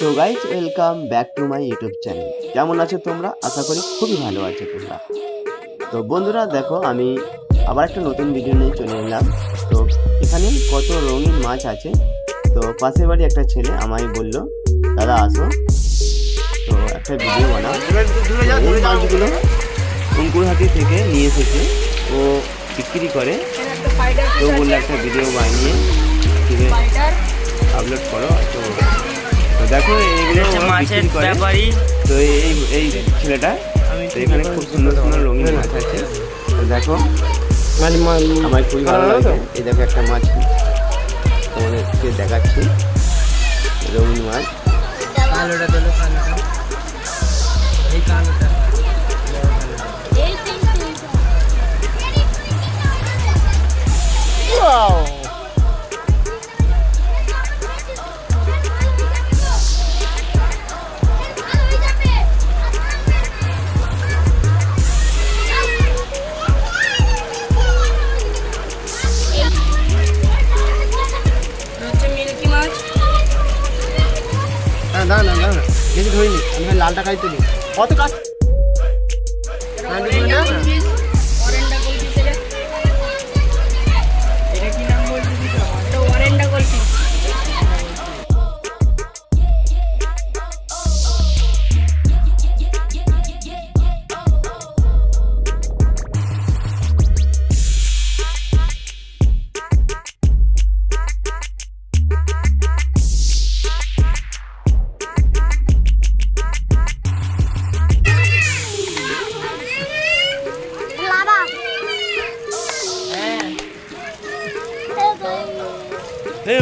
তো guys welcome back to my YouTube channel কেমন আছো তোমরা? আশা করি খুবই ভালো আছো তোমরা। তো বন্ধুরা, দেখো, আমি আবার একটা নতুন ভিডিও নিয়ে চলে এলাম। তো এখানে কত রঙিন মাছ আছে। তো পাশের বাড়ি একটা ছেলে আমায় বলল, দাদা, আসো। তো একটা ভিডিও বানাও। এই মাছগুলো অঙ্কুরহাটি থেকে নিয়ে এসেছে। ও বিক্রি করে। তো বলল, একটা ভিডিও বানিয়ে আপলোড করো। তো দেখো এইগুলো মাছের বিক্রি করে। ব্যাপারী। তো এই এই ছেলেটা তো এখানে খুব সুন্দর সুন্দর রঙিন মাছ আছে। তো দেখো আমার খুবই ভালো লাগে। এই দেখো একটা মাছ। তোমাদেরকে দেখাচ্ছি। রঙিন মাছ। কালোটা দিল কালোটা। এই কালোটা। হচ্ছে না না না দেখি ধরিনি আমি লালটা খাইতে নি কত কাজ? হ্যাঁ, They